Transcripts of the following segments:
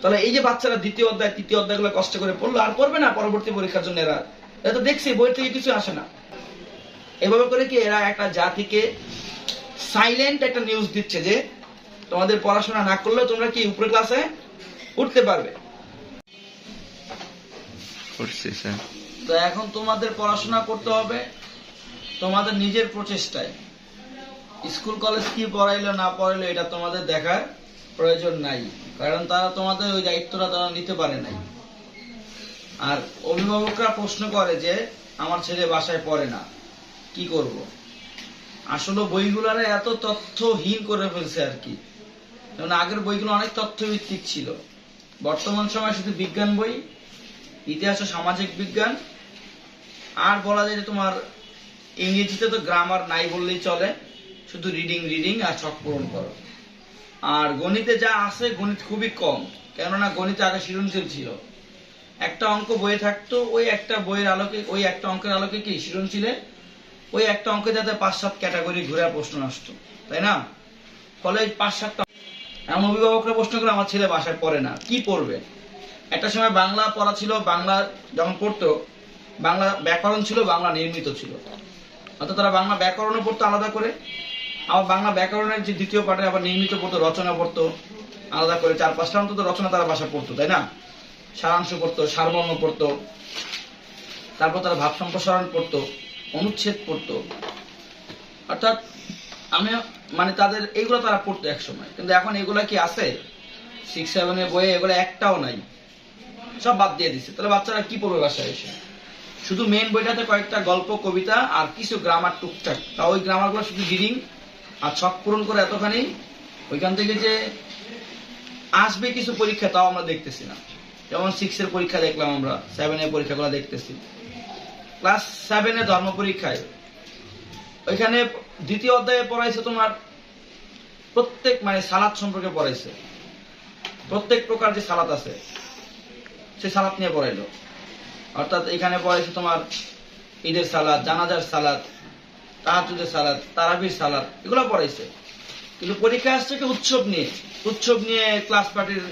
তাহলে এই যে বাচ্চারা দ্বিতীয় অধ্যায় তৃতীয় অধ্যায়গুলো কষ্ট করে পড়ল আর পড়বে না পরবর্তী পরীক্ষার জন্য এরা? এরা তো দেখছি বই থেকে কিছু আসে না। এভাবে করে কি এরা একটা জাতিকে সাইলেন্ট একটা নিউজ দিচ্ছে যে তোমাদের পড়াশোনা না করলেও তোমরা কি উপরে ক্লাসে উঠতে পারবে? তো এখন তোমাদের পড়াশোনা করতে হবে তোমাদের নিজের প্রচেষ্টায়। স্কুল কলেজ কি পড়াইলো না পড়াইলো এটা তোমাদের দেখার প্রয়োজন নাই। কারণ তারা তোমাদের ওই দায়িত্বটা তারা নিতে পারে নাই। আর অভিভাবকরা প্রশ্ন করে যে, আমার ছেলে বাসায় পড়ে না। কি করব? আসলে বইগুলারে এত তথ্যহীন করে ফেলছে আর কি। যেমন আগের বইগুলো অনেক তথ্যভিত্তিক ছিল। বর্তমান সময় শুধু বিজ্ঞান বই, ইতিহাস ও সামাজিক বিজ্ঞান। আর বলা যায় যে তোমার ইংরেজিতে তো গ্রামার নাই বললেই চলে। শুধু রিডিং রিডিং আর ছক পূরণ করো। আর গণিতে যা আছে, গণিত খুবই কম। কেননা গণিতে আগে সৃজনশীল ছিল। একটা অঙ্ক বইয়ে থাকতো, ওই একটা বইয়ের আলোকে, ওই একটা অঙ্কের আলোকে কি সৃজনশীলে? ওই একটা অঙ্কে যাতে পাঁচ সাত ক্যাটাগরি ঘুরে প্রশ্ন আসতো, তাই না? ফলে পাঁচ সাতটা এমন অভিভাবকরা প্রশ্ন করে আমার ছেলে বাসায় পড়ে না, কি পড়বে? একটা সময় বাংলা পড়া ছিল, বাংলা যখন পড়তো, বাংলা ব্যাকরণ ছিল, বাংলা নির্মিত ছিল। অর্থাৎ তারা বাংলা ব্যাকরণও পড়তো আলাদা করে আবার বাংলা ব্যাকরণের যে দ্বিতীয় পাঠে আবার নির্মিত পড়তো, রচনা পড়তো, আলাদা করে চার পাঁচটা অন্তত রচনা তারা ভাষা পড়তো, তাই না? সারাংশ পড়তো সারমর্ম পড়তো, তারপর তারা ভাব সম্প্রসারণ পড়তো, অনুচ্ছেদ পড়তো। অর্থাৎ আমি মানে তাদের এগুলো তারা পড়তো এক সময় কিন্তু এখন এগুলা কি আছে? সিক্স সেভেনের বইয়ে এগুলো একটাও নাই। সব বাদ দিয়ে দিচ্ছে তাহলে বাচ্চারা কি পড়বে বাসায় এসে? শুধু মেন বইটাতে কয়েকটা গল্প, কবিতা আর কিছু গ্রামার টুকটাক। তা ওই গ্রামারগুলো শুধু রিডিং আর ছক পূরণ করে এতখানি, ওইখান থেকে যে আসবে কিছু পরীক্ষা, তাও আমরা দেখতেছি না। যেমন সিক্স এর পরীক্ষা দেখলাম আমরা সেভেনের পরীক্ষাগুলো দেখতেছি। ক্লাস সেভেনের ধর্ম পরীক্ষায়, ওইখানে দ্বিতীয় অধ্যায়ে পড়াইছে তোমার, প্রত্যেক মানে সালাদ সম্পর্কে পড়াইছে। প্রত্যেক প্রকার যে সালাত আছে, সে সালাত নিয়ে পড়াইলো। অর্থাৎ এখানে পড়াইছে তোমার ঈদের সালাদ জানাজার সালাদ তাহাজুদের সালাদ তারাবির সালাদ এগুলো পড়াইছে। কিন্তু পরীক্ষা আসছে কি উৎসব নিয়ে? উৎসব নিয়ে ক্লাস পার্টির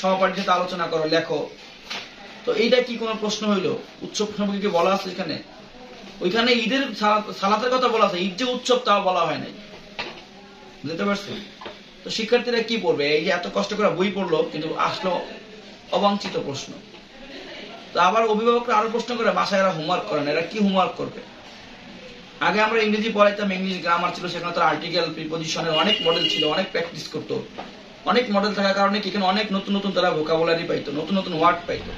সহপাঠীর সাথে আলোচনা করো, লেখো। তো এইটা কি কোনো প্রশ্ন হইল? উৎসব সম্পর্কে কি বলা আছে এখানে? ওইখানে ঈদের সালাতের কথা বলা আছে। ঈদ যে উৎসব তাও বলা হয় নাই। বুঝতে পারছ তো শিক্ষার্থীরা কি পড়বে? এই যে এত কষ্ট করে বই পড়ল, কিন্তু আসলো অবাঞ্ছিত প্রশ্ন। তো আবার অভিভাবকরা আরও প্রশ্ন করে, বাসায় এরা হোমওয়ার্ক করে না এরা কি হোমওয়ার্ক করবে? আগে আমরা ইংরেজি পড়াইতাম, ইংলিশ গ্রামার ছিল, সেখানে তার আর্টিকেল প্রিপোজিশনের অনেক মডেল ছিল, অনেক প্র্যাকটিস করতো। অনেক মডেল থাকার কারণে কি অনেক নতুন নতুন তারা ভোকাবুলারি পাইতো, নতুন নতুন ওয়ার্ড পাইতো।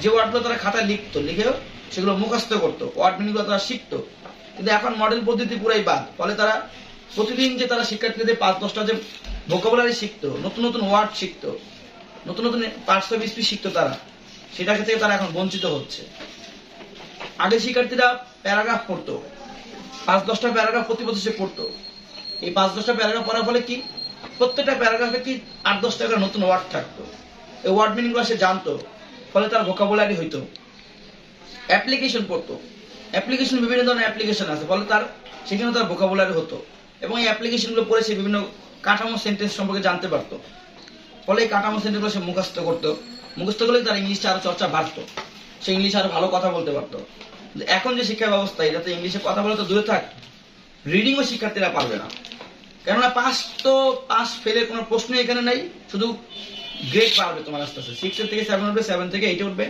যে ওয়ার্ডগুলো তারা খাতায় লিখতো লিখেও সেগুলো মুখস্থ করতো ওয়ার্ড মিনিংগুলো তারা শিখতো। কিন্তু এখন মডেল পদ্ধতি পুরাই বাদ, ফলে তারা প্রতিদিন যে তারা শিক্ষার্থীদের পাঁচ দশটা যে ভোকাবুলারি শিখতো, নতুন নতুন ওয়ার্ড শিখতো, নতুন নতুন পার্টস অফ শিখতো তারা সেটা থেকে তারা এখন বঞ্চিত হচ্ছে। আগে শিক্ষার্থীরা প্যারাগ্রাফ পড়তো পাঁচ দশটা প্যারাগ্রাফ প্রতি বছর সে পড়তো। এই পাঁচ দশটা প্যারাগ্রাফ পড়ার ফলে কি? প্রত্যেকটা প্যারাগ্রাফে কি আট দশটা করে নতুন ওয়ার্ড থাকতো। এই ওয়ার্ড মিনিংগুলো সে জানতো, ফলে তার ভোকাবুলারি হইতো। অ্যাপ্লিকেশন পড়তো। অ্যাপ্লিকেশন বিভিন্ন ধরনের অ্যাপ্লিকেশন আছে, ফলে তার সেখানে তার ভোকাবুলারি হতো। এবং এই অ্যাপ্লিকেশনগুলো পড়ে সে বিভিন্ন কাঠামো সেন্টেন্স সম্পর্কে জানতে পারতো। ফলে এই কাঠামো সেন্টেন্সগুলো সে মুখস্থ করতো। মুখস্থ করলে তার ইংলিশটা আরও চর্চা বাড়তো। সে ইংলিশ আরও ভালো কথা বলতে পারতো। এখন যে শিক্ষা ব্যবস্থা এটাতে ইংলিশে কথা বলে তো দূরে থাক রিডিংও শিক্ষার্থীরা পারবে না। কেননা পাস তো পাস ফেলের কোনো প্রশ্ন এখানে নাই, শুধু গ্রেড বাড়বে তোমার আস্তে আস্তে। সিক্স থেকে সেভেন উঠবে সেভেন থেকে এইট উঠবে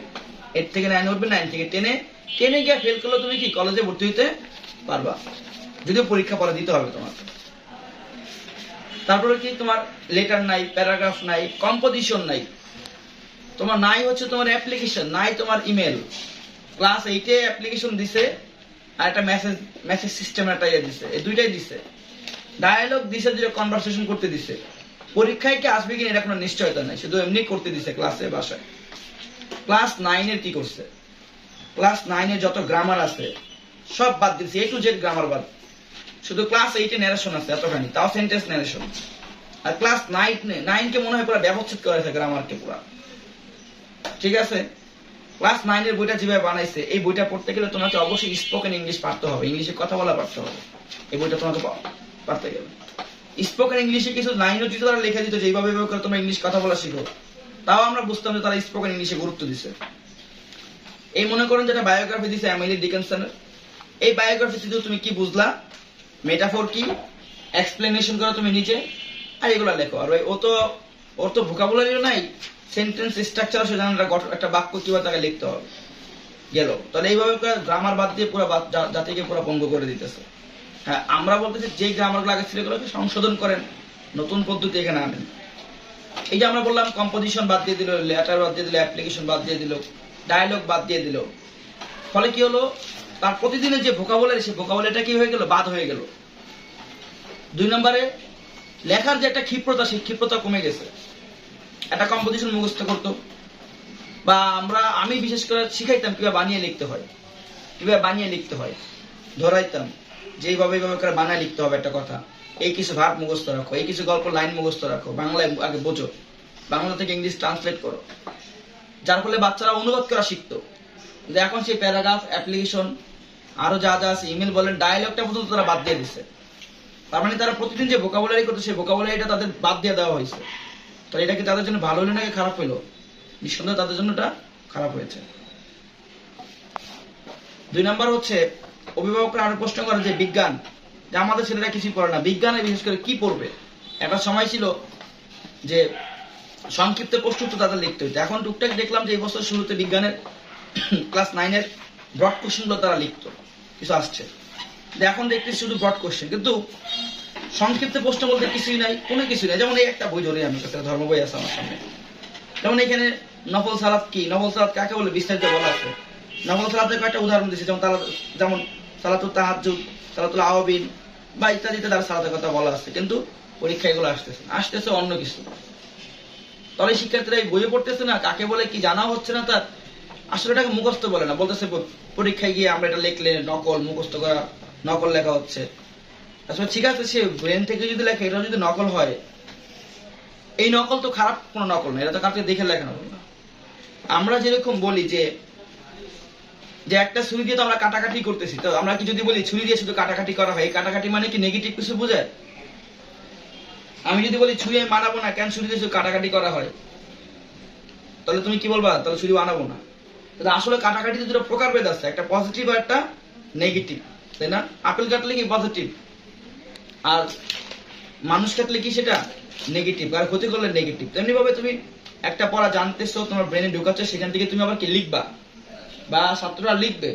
এইট থেকে নাইন উঠবে নাইন থেকে টেনে টেনে গিয়ে ফেল করলে তুমি কি কলেজে ভর্তি হইতে পারবা? যদিও পরীক্ষা পরে দিতে হবে তোমার। তারপরে কি, তোমার লেটার নাই প্যারাগ্রাফ নাই কম্পোজিশন নাই। তোমার নাই হচ্ছে তোমার অ্যাপ্লিকেশন নাই তোমার ইমেল ক্লাস এইটে অ্যাপ্লিকেশন দিছে, আর একটা মেসেজ মেসেজ সিস্টেম একটা ইয়ে দিছে, এই দুইটাই দিছে। ডায়ালগ দিছে যে কনভারসেশন করতে দিছে। পরীক্ষায় কি আসবে কিনা এটা কোনো নিশ্চয়তা নাই, শুধু এমনি করতে দিছে ক্লাসে বাসায়। ক্লাস নাইনের কি করছে? ক্লাস নাইনের যত গ্রামার আছে, সব বাদ দিছে এ টু জেড গ্রামার বাদ। শুধু ক্লাস এইটে ন্যারেশন আছে এতখানি, তাও সেন্টেন্স ন্যারেশন আর ক্লাস নাইন নাইনকে মনে হয় পুরো ব্যবচ্ছেদ করে আছে গ্রামারকে পুরো। ঠিক আছে? ক্লাস নাইনের বইটা যেভাবে বানাইছে, এই বইটা পড়তে গেলে তোমাকে অবশ্যই স্পোকেন ইংলিশ পারতে হবে। ইংলিশে কথা বলা পারতে হবে। এই বইটা তোমাকে পারতে গেলে। স্পোকেন ইংলিশে কিছু লাইনও যদি তারা লিখে দিত যে এইভাবে এইভাবে করে তোমরা ইংলিশ কথা বলা শিখো, তাও আমরা বুঝতাম যে তারা স্পোকেন ইংলিশে গুরুত্ব দিছে। এই মনে করেন যেটা বায়োগ্রাফি দিছে এমিলি ডিকেনসনের এই বায়োগ্রাফি বায়োগ্রাফিতে তুমি কি বুঝলা? মেটাফোর কি? এক্সপ্লেনেশন করো তুমি নিজে। আর এগুলো লেখো। আর ও তো ওর তো ভোকাবুলারিও নাই। সেন্টেন্স স্ট্রাকচার সে জানে না গঠন- একটা বাক্য কীভাবে তাকে লিখতে হবে? গেল। তাহলে এইভাবে গ্রামার বাদ দিয়ে পুরো জাতিকে পুরো পঙ্গু করে দিতেছে। হ্যাঁ আমরা বলতেছি যে গ্রামারগুলো আগে ছিল এগুলোকে সংশোধন করেন। নতুন পদ্ধতি এখানে আনেন। এই যে আমরা বললাম কম্পোজিশন বাদ দিয়ে দিল লেটার বাদ দিয়ে দিল অ্যাপ্লিকেশন বাদ দিয়ে দিল ডায়লগ বাদ দিয়ে দিল। ফলে কি হলো? তার প্রতিদিনের যে ভোকাবুলারি সেই ভোকাবুলারিটা কি হয়ে গেল? বাদ হয়ে গেল। দুই নম্বরে, লেখার যে একটা ক্ষিপ্রতা, সেই ক্ষিপ্রতা কমে গেছে। একটা কম্পোজিশন মুখস্থ করতো। বা আমরা, আমি বিশেষ করে শিখাইতাম কীভাবে বানিয়ে লিখতে হয়। কীভাবে বানিয়ে লিখতে হয়। ধরাইতাম যে এইভাবে এইভাবে করে বানায় লিখতে হবে একটা কথা। এই কিছু ভাব মুখস্থ রাখো, এই কিছু গল্প লাইন মুখস্থ রাখো, বাংলায় আগে বোঝো। বাংলা থেকে ইংলিশ ট্রান্সলেট করো। যার ফলে বাচ্চারা অনুবাদ করা শিখতো। কিন্তু এখন সেই প্যারাগ্রাফ অ্যাপ্লিকেশন আরও যা যা আছে ইমেল বলেন ডায়লগটা পর্যন্ত তারা বাদ দিয়ে দিচ্ছে তার মানে তারা প্রতিদিন যে ভোকাবুলারি করতো, সেই ভোকাবুলারিটা তাদের বাদ দিয়ে দেওয়া হয়েছে। তাহলে এটা কি তাদের জন্য ভালো হলো নাকি খারাপ হলো? নিঃসন্দেহে তাদের জন্য এটা খারাপ হয়েছে। দুই নাম্বার হচ্ছে, অভিভাবকরা আরও প্রশ্ন করে যে বিজ্ঞান, যে আমাদের ছেলেরা কিছুই পড়ে না। বিজ্ঞানে বিশেষ করে কি পড়বে? একটা সময় ছিল যে সংক্ষিপ্ত প্রশ্ন তো তাদের লিখতে হইতো। এখন টুকটাক দেখলাম যে এই বছর শুরুতে বিজ্ঞানের ক্লাস নাইনের ব্রড কোশ্চেনগুলো তারা লিখতো। কিছু আসছে। এখন দেখতে শুধু ব্রড কোশ্চেন কিন্তু সংক্ষিপ্ত প্রশ্ন বলতে কিছুই নাই, কোনো কিছুই নাই। যেমন এই একটা বই ধরে আমি, একটা ধর্ম বই আছে আমার সামনে। যেমন এখানে নফল সালাত কি? নফল সালাত কাকে বলে? বিস্তারিত বলা আছে। নফল সালাতের কয়েকটা উদাহরণ দিচ্ছে যেমন তালা যেমন সালাতুল তাহাজ্জুদ, সালাতুল আওয়াবিন বা ইত্যাদিতে তার সালাতের কথা বলা আছে। কিন্তু পরীক্ষা এগুলো আসতেছে আসতেছে অন্য কিছু। তাহলে শিক্ষার্থীরা এই বইয়ে পড়তেছে না, কাকে বলে কি জানা হচ্ছে না তার। আসলে এটাকে মুখস্থ বলে না। বলতেছে পরীক্ষায় গিয়ে আমরা এটা লিখলে নকল, মুখস্থ করা নকল লেখা হচ্ছে। আসলে ঠিক আছে, সে ব্রেন থেকে যদি লেখে এটা যদি নকল হয়, এই নকল তো খারাপ কোনো নকল না, এটা তো কাউকে দেখে লেখা নকল না আমরা যেরকম বলি যে যে একটা ছুরি দিয়ে তো আমরা কাটাকাটি করতেছি, তো আমরা কি যদি বলি, ছুরি দিয়ে শুধু কাটাকাটি করা হয়, এই কাটাকাটি মানে কি নেগেটিভ কিছু বোঝায়? আমি যদি বলি ছুরি আমি বানাবো না, কেন ছুরি দিয়ে শুধু কাটাকাটি করা হয়? তাহলে তুমি কি বলবা? তাহলে ছুরি বানাবো না। তাহলে আসলে কাটাকাটিতে দুটো প্রকারভেদ আছে, একটা পজিটিভ আর একটা নেগেটিভ তাই না? আপেল কাটলে কি পজিটিভ আর মানুষ কাটলে কি সেটা? নেগেটিভ আর ক্ষতি করলে নেগেটিভ তেমনি ভাবে তুমি একটা পড়া জানতেছো, তোমার ব্রেনে ঢুকাচ্ছ, সেখান থেকে তুমি আবার কি লিখবা? বা ছাত্ররা লিখবে।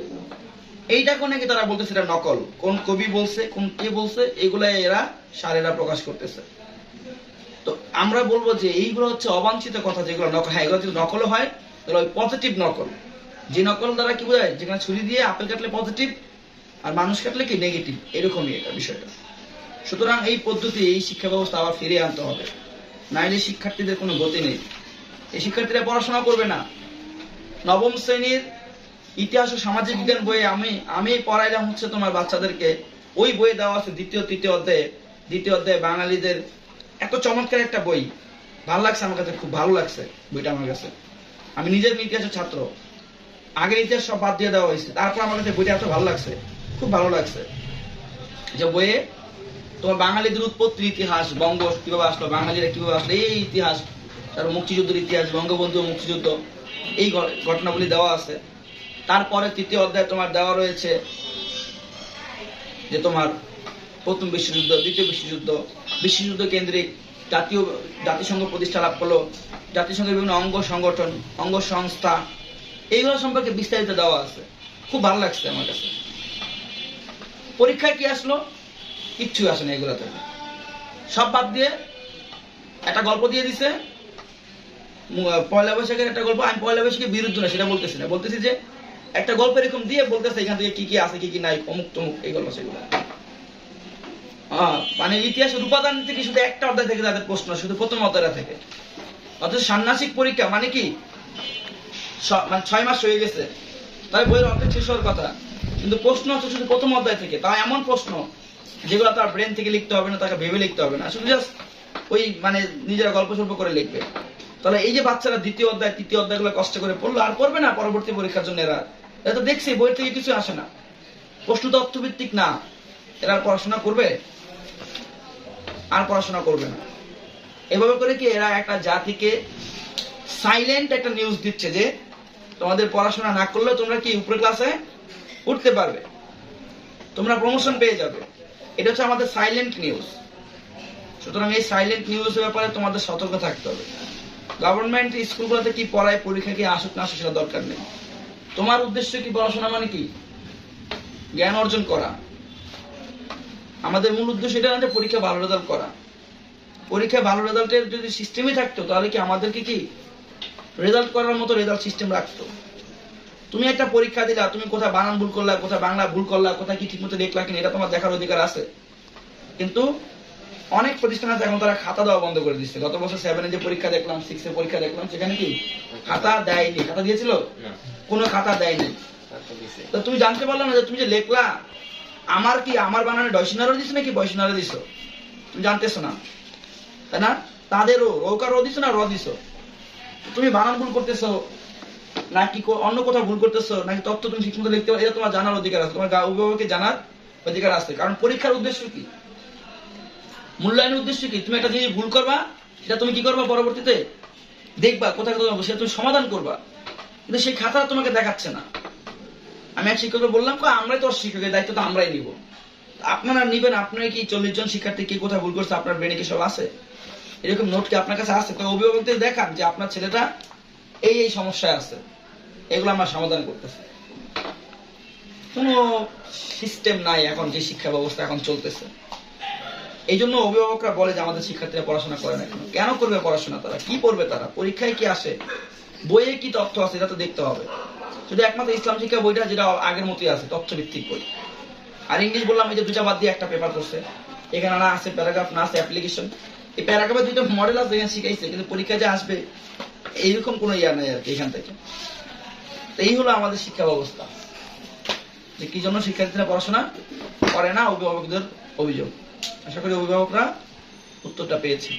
এইটা কোনে কি তারা বলতেছে এটা নকল? কোন কবি বলছে, কোন কে বলছে, এগুলা এরা সারেরা প্রকাশ করতেছে। তো আমরা বলব যে এইগুলো হচ্ছে অবাঞ্ছিত কথা যেগুলো নকল। হ্যাঁ এগুলো যদি নকল হয়, তাহলে ওই পজিটিভ নকল। যে নকল দ্বারা কি বোঝায়? যেখানে ছুরি দিয়ে আপেল কাটলে পজিটিভ আর মানুষ কাটলে কি নেগেটিভ এরকমই এটা বিষয়টা। সুতরাং এই পদ্ধতি, এই শিক্ষা ব্যবস্থা আবার ফিরিয়ে আনতে হবে। নাইলে শিক্ষার্থীদের কোনো গতি নেই। এই শিক্ষার্থীরা পড়াশোনা করবে না। নবম শ্রেণির ইতিহাস ও সামাজিক বিজ্ঞান বইয়ে আমি আমি পড়াইলাম হচ্ছে তোমার বাচ্চাদেরকে। ওই বইয়ে দেওয়া আছে দ্বিতীয়, তৃতীয় অধ্যায়ে। দ্বিতীয় অধ্যায়ে বাঙালিদের এত চমৎকার একটা বই। ভালো লাগছে আমার কাছে, খুব ভালো লাগছে বইটা আমার কাছে। আমি নিজের ইতিহাসের ছাত্র। আগের ইতিহাস সব বাদ দিয়ে দেওয়া হয়েছে। তারপর আমার কাছে বইটা এত ভালো লাগছে, খুব ভালো লাগছে। যে বইয়ে তোমার বাঙালিদের উৎপত্তির ইতিহাস, বঙ্গ কীভাবে আসলো, বাঙালিরা কীভাবে আসলো, এই ইতিহাস তার মুক্তিযুদ্ধের ইতিহাস, বঙ্গবন্ধু মুক্তিযুদ্ধ, এই ঘটনাগুলি দেওয়া আছে। তারপরে তৃতীয় অধ্যায় তোমার দেওয়া রয়েছে যে তোমার প্রথম বিশ্বযুদ্ধ, দ্বিতীয় বিশ্বযুদ্ধ বিশ্বযুদ্ধ কেন্দ্রিক জাতীয়, জাতিসংঘ প্রতিষ্ঠা লাভ করল, জাতিসংঘের বিভিন্ন অঙ্গ সংগঠন, অঙ্গ সংস্থা, এইগুলো সম্পর্কে বিস্তারিত দেওয়া আছে। খুব ভালো লাগছে আমার কাছে। পরীক্ষায় কি আসলো? কিচ্ছু আসে না এগুলোতে সব বাদ দিয়ে একটা গল্প দিয়ে দিছে। পয়লা বৈশাখের একটা গল্প, আমি পয়লা বৈশাখের বিরুদ্ধে না, সেটা বলতেছি না। বলতেছি যে একটা গল্প এরকম দিয়ে বলতেছে এখান থেকে কি কি আছে, কি কি নাই, অমুক তমুক, এই গল্প সেগুলো। মানে ইতিহাসের উপাদান থেকে শুধু একটা অধ্যায় থেকে তাদের প্রশ্ন, শুধু প্রথম অধ্যায়টা থেকে। অথচ ষান্মাসিক পরীক্ষা মানে কি? মানে ছয় মাস হয়ে গেছে। তাই বইয়ের অর্ধেক শেষ হওয়ার কথা। কিন্তু প্রশ্ন হচ্ছে শুধু প্রথম অধ্যায় থেকে। তা এমন প্রশ্ন যেগুলো তার ব্রেন থেকে লিখতে হবে না, তাকে ভেবে লিখতে হবে না। শুধু জাস্ট ওই মানে নিজেরা গল্প সল্প করে লিখবে। তাহলে এই যে বাচ্চারা দ্বিতীয় অধ্যায়, তৃতীয় অধ্যায়গুলো কষ্ট করে পড়ল আর পড়বে না পরবর্তী পরীক্ষার জন্য এরা। এরা তো দেখছি, বই থেকে কিছু আসে না। প্রশ্ন তো অর্থভিত্তিক না। এরা পড়াশোনা করবে? আর পড়াশোনা করবে না। এভাবে করে কি এরা একটা জাতিকে সাইলেন্ট একটা নিউজ দিচ্ছে যে, তোমাদের পড়াশোনা না করলেও তোমরা কি উপরে ক্লাসে উঠতে পারবে? তোমরা প্রমোশন পেয়ে যাবে। এটা হচ্ছে আমাদের সাইলেন্ট নিউজ সুতরাং এই সাইলেন্ট নিউজের ব্যাপারে তোমাদের সতর্ক থাকতে হবে। গভর্নমেন্ট স্কুলগুলোতে কি পড়ায়, পরীক্ষা কি আসুক না আসুক সেটা দরকার নেই। তোমার উদ্দেশ্য কি পড়াশোনা মানে কি? জ্ঞান অর্জন করা। আমাদের মূল উদ্দেশ্য এটা না যে পরীক্ষা ভালো রেজাল্ট করা। পরীক্ষায় ভালো রেজাল্টের যদি সিস্টেমই থাকতো, তাহলে কি আমাদেরকে কি রেজাল্ট করার মতো রেজাল্ট সিস্টেম রাখতো? তুমি একটা পরীক্ষা দিলা তুমি কোথায় বানান ভুল করলা কোথায় বাংলা ভুল করলা কোথায় কি ঠিকমতো দেখলা কিনা এটা তোমার দেখার অধিকার আছে। কিন্তু অনেক প্রতিষ্ঠান আছে এখন তারা খাতা দেওয়া বন্ধ করে দিচ্ছে। গত বছর সেভেনে যে পরীক্ষা দেখলাম সিক্স পরীক্ষা দেখলাম সেখানে কি? খাতা দেয়নি। খাতা দিয়েছিল? কোনো খাতা দেয়নি। তো তুমি জানতে পারলে না যে তুমি যে লেখলা আমার কি আমার বানানে ডয়সিনারও দিছো নাকি বয়সিনারও দিছো? তুমি জানতেছো না। তাই না? তাদেরও ওকার ও দিছো না র দিছো? তুমি বানান ভুল করতেছো নাকি কো- অন্য কোথাও ভুল করতেছো, নাকি তথ্য তুমি ঠিকমতো লিখতে পারো এটা তোমার জানার অধিকার আছে, তোমার অভিভাবককে জানার অধিকার আছে। কারণ পরীক্ষার উদ্দেশ্য কি? মূল্যায়নের উদ্দেশ্য কি? তুমি একটা জিনিস ভুল করবা, সেটা তুমি কি করবা পরবর্তীতে? দেখবা কোথায় কোথায় সেটা তুমি সমাধান করবা। কিন্তু সেই খাতা তোমাকে দেখাচ্ছে না। আমি এক শিক্ষককে বললাম আমরাই তো শিক্ষকের দায়িত্ব, তো আমরাই নিব। আপনারা নিবেন, আপনারা কি চল্লিশ জন শিক্ষার্থী কি কোথায় ভুল করছে, আপনার ব্রেনে কি সব আছে? এরকম নোট কি আপনার কাছে আছে? তো অভিভাবকদের দেখান যে আপনার ছেলেটা এই এই সমস্যায় আছে। এগুলো আমরা সমাধান করতেছি। কোনো সিস্টেম নাই এখন যে শিক্ষা ব্যবস্থা এখন চলতেছে। এই জন্য অভিভাবকরা বলে যে আমাদের শিক্ষার্থীরা পড়াশোনা করে না কেন? করবে পড়াশোনা তারা? কি পড়বে তারা? পরীক্ষায় কি আসে? বইয়ে কি তথ্য আছে এটা তো দেখতে হবে। শুধু একমাত্র ইসলাম শিক্ষা বইটা যেটা আগের মতোই আছে তথ্য ভিত্তিক বই। আর ইংলিশ বললাম, এই যে দুটা বাদ দিয়ে একটা পেপার করছে। এখানে না আছে প্যারাগ্রাফ না আছে অ্যাপ্লিকেশন এই প্যারাগ্রাফের দুইটা মডেল আছে, এখানে শিখাইছে, কিন্তু পরীক্ষা যে আসবে, এইরকম কোনো ইয়া নাই আর কি এখান থেকে। এই হলো আমাদের শিক্ষা ব্যবস্থা। যে কি জন্য শিক্ষার্থীরা পড়াশোনা করে না, অভিভাবকদের অভিযোগ। আশা করি অভিভাবকরা উত্তরটা পেয়েছে।